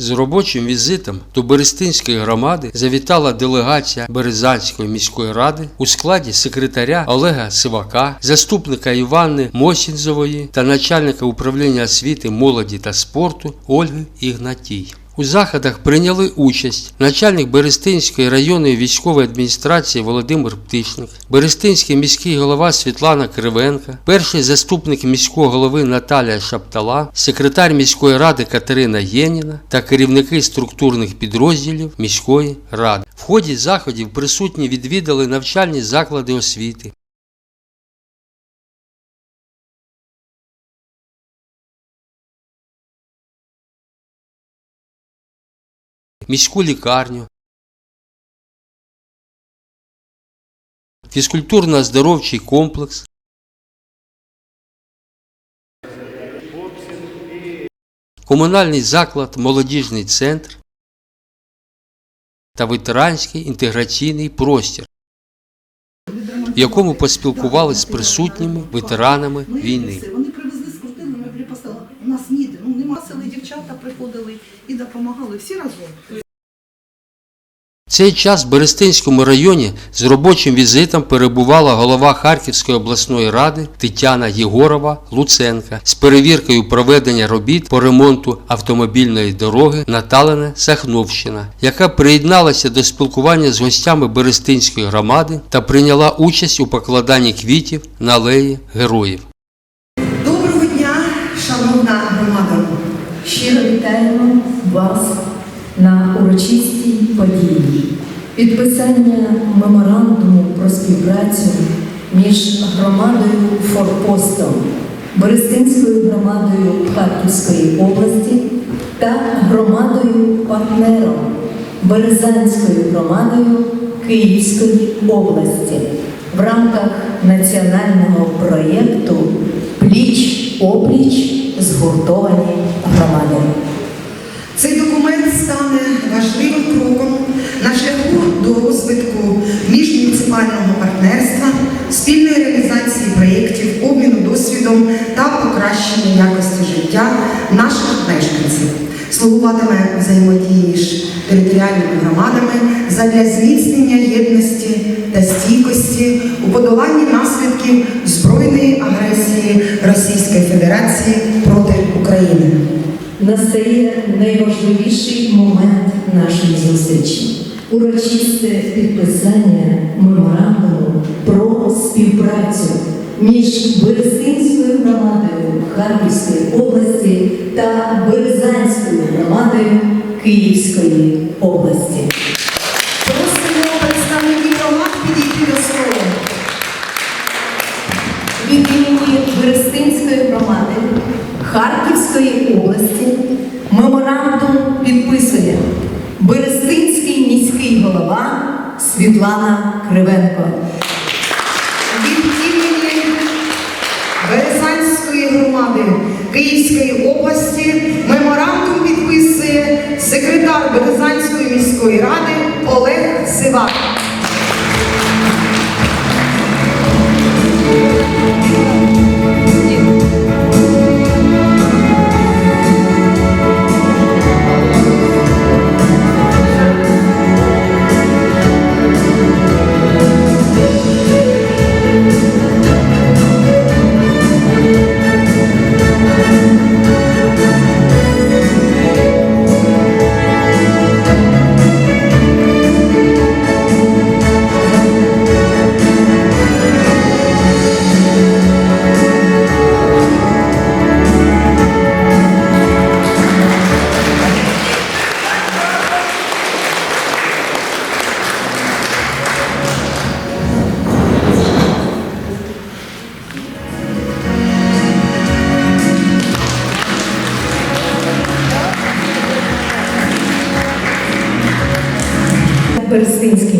З робочим візитом до Берестинської громади завітала делегація Березанської міської ради у складі секретаря Олега Сивака, заступника Івани Мосінзової та начальника управління освіти, молоді та спорту Ольги Ігнатій. У заходах прийняли участь начальник Берестинської районної військової адміністрації Володимир Птичник, Берестинський міський голова Світлана Кривенка, перший заступник міського голови Наталія Шаптала, секретар міської ради Катерина Єніна та керівники структурних підрозділів міської ради. В ході заходів присутні відвідали навчальні заклади освіти, міську лікарню, фізкультурно-оздоровчий комплекс, комунальний заклад Молодіжний центр та ветеранський інтеграційний простір, в якому поспілкувалися з присутніми ветеранами війни. Допомагали всі разом. В цей час в Берестинському районі з робочим візитом перебувала голова Харківської обласної ради Тетяна Єгорова Луценка з перевіркою проведення робіт по ремонту автомобільної дороги Наталина Сахновщина, яка приєдналася до спілкування з гостями Берестинської громади та прийняла участь у покладанні квітів на алеї героїв. Доброго дня, шановна громада. Щиро вітаємо вас на урочистій події. Підписання меморандуму про співпрацю між громадою Форпостом, Берестинською громадою Харківської області та громадою партнером Березанською громадою Київської області в рамках національного проєкту Пліч опліч згуртовані громади. Цей документ стане важливим кроком на шляху до розвитку міжмуніципального партнерства, спільної реалізації проєктів, обміну досвідом та покращення якості життя наших мешканців. Слугуватиме взаємодії між територіальними громадами задля зміцнення єдності та стійкості у подоланні наслідків збройної агресії Російської Федерації. Настає найважливіший момент нашої зустрічі урочисте підписання меморандуму про співпрацю між Березинською громадою Харківської області та Березанською громадою Київської області. Просимо представників громад підійти до столу. Від імені Берестинської громади Харківської області меморандум підписує Берестинський міський голова Світлана Кривенко.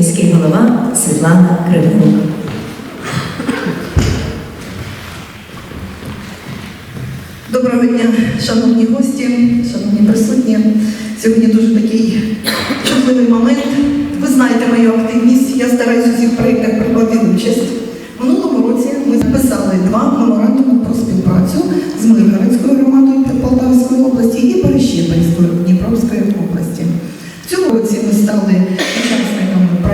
міський голова Світлана Кривенко. Доброго дня, шановні гості, шановні присутні. Сьогодні дуже такий чутливий момент. Ви знаєте мою активність, я стараюсь у цих проєктах приймати участь. Минулого році ми записали два меморандуми про співпрацю з Миргородською громадою Полтавської області і Перещепинською Дніпровської області. В цьому році ми стали учасниками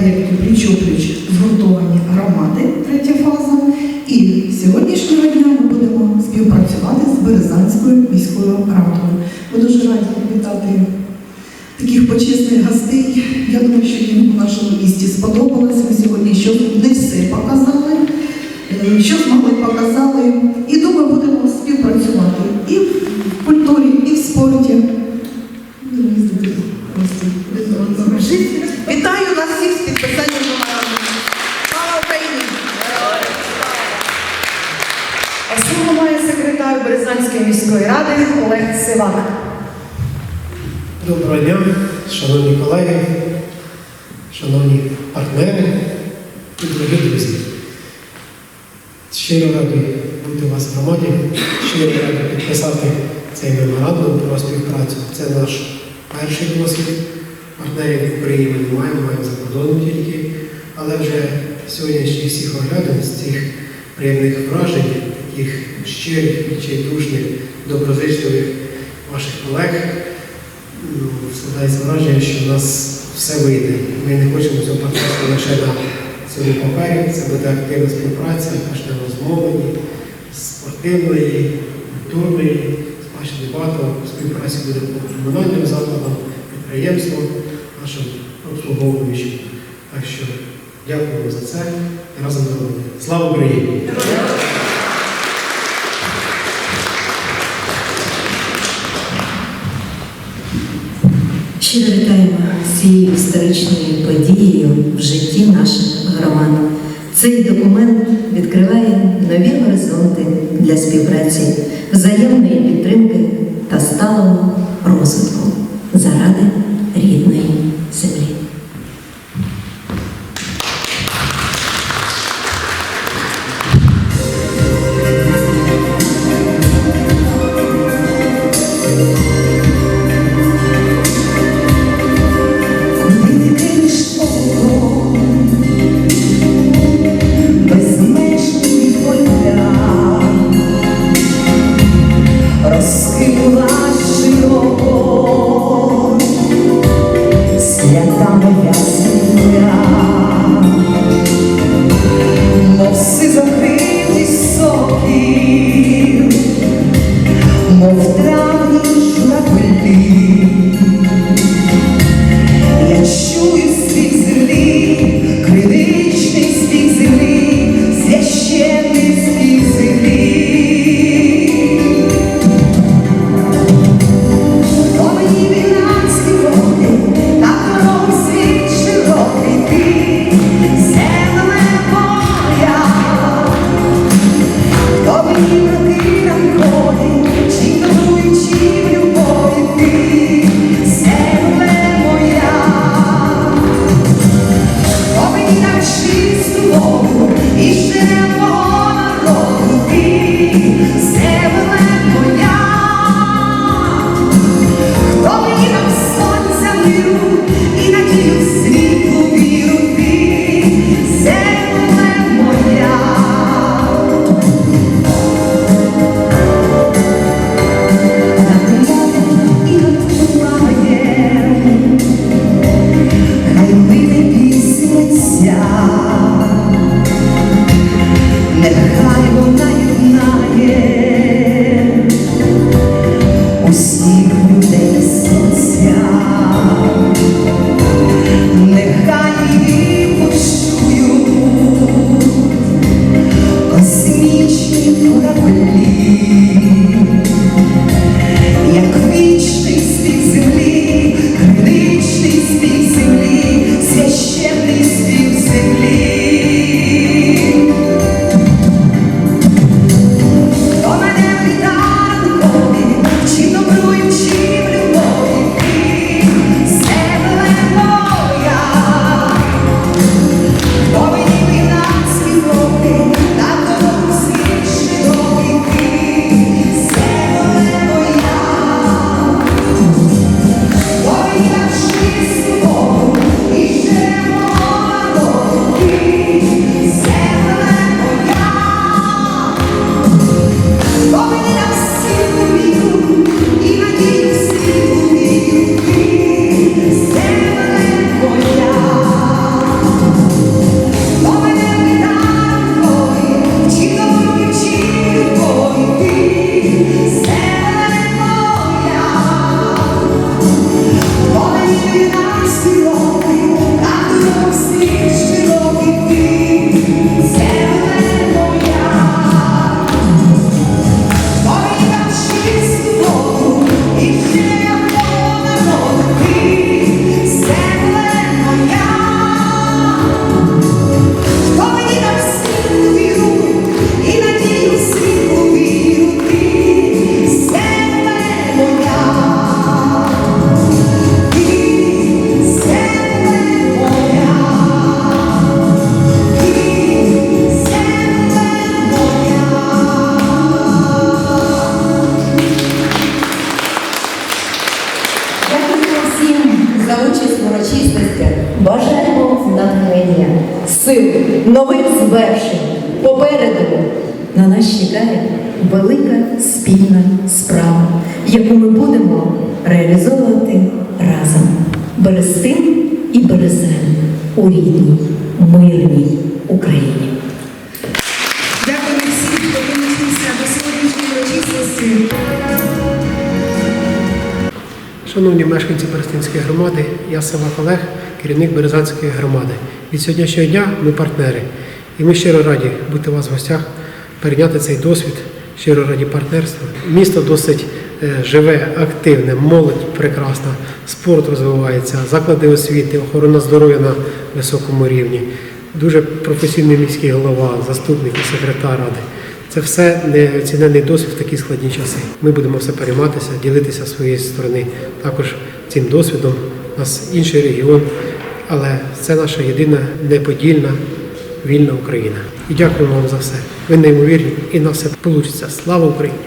проєкту пліч пліч згуртовані громади, третя фаза. І сьогоднішнього дня ми будемо співпрацювати з Березанською міською радою. Ми дуже раді вітати таких почесних гостей. Я думаю, що їм у нашому місті сподобалося. Ми сьогодні що не все показали, е, що змогли показали. І думаю, буде. Олег Сивак. Доброго дня, шановні колеги, шановні партнери і дорогі друзі. Щиро радий бути у вас в громаді, щиро радий підписати цей меморандум про співпрацю. Це наш перший досвід. Партнерів в Україні ми не маємо, маємо за кордоном тільки. Але вже сьогоднішніх всіх оглядин з цих приємних вражень, таких щирих, відчайдушних, доброзичливих ваших колег, ну, складається враження, що в нас все вийде. Ми не хочемо цього партнерства лише на цьому папері. Це буде активна співпраця, почне розмовлені, спортивної, культурної, бачите, багато співпраці буде по комунальним закладам, підприємствам, нашим обслуговуючим. Так що дякую за це і разом до. Слава Україні! Щиро вітаємо цією історичною подією в житті наших громад. Цей документ відкриває нові горизонти для співпраці, взаємної підтримки та сталого розвитку заради рідної землі. Thank you. Бажаємо натхнення, сил, нових звершень. Попереду на нас чекає велика спільна справа, яку ми будемо реалізовувати разом. Берестин і Березань у рідній, мирній Україні. Шановні мешканці Берестинської громади, я Савак Олег, керівник Березанської громади. Від сьогоднішнього дня ми партнери. І ми щиро раді бути у вас в гостях, перейняти цей досвід, щиро раді партнерства. Місто досить е, живе, активне, молодь прекрасна, спорт розвивається, заклади освіти, охорона здоров'я на високому рівні. Дуже професійний міський голова, заступник і секретар ради. Це все неоцінений досвід в такі складні часи. Ми будемо все перейматися, ділитися своєї сторони. Також цим досвідом у нас інший регіон, але це наша єдина неподільна вільна Україна. І дякуємо вам за все. Ви неймовірні і на все вийде. Слава Україні!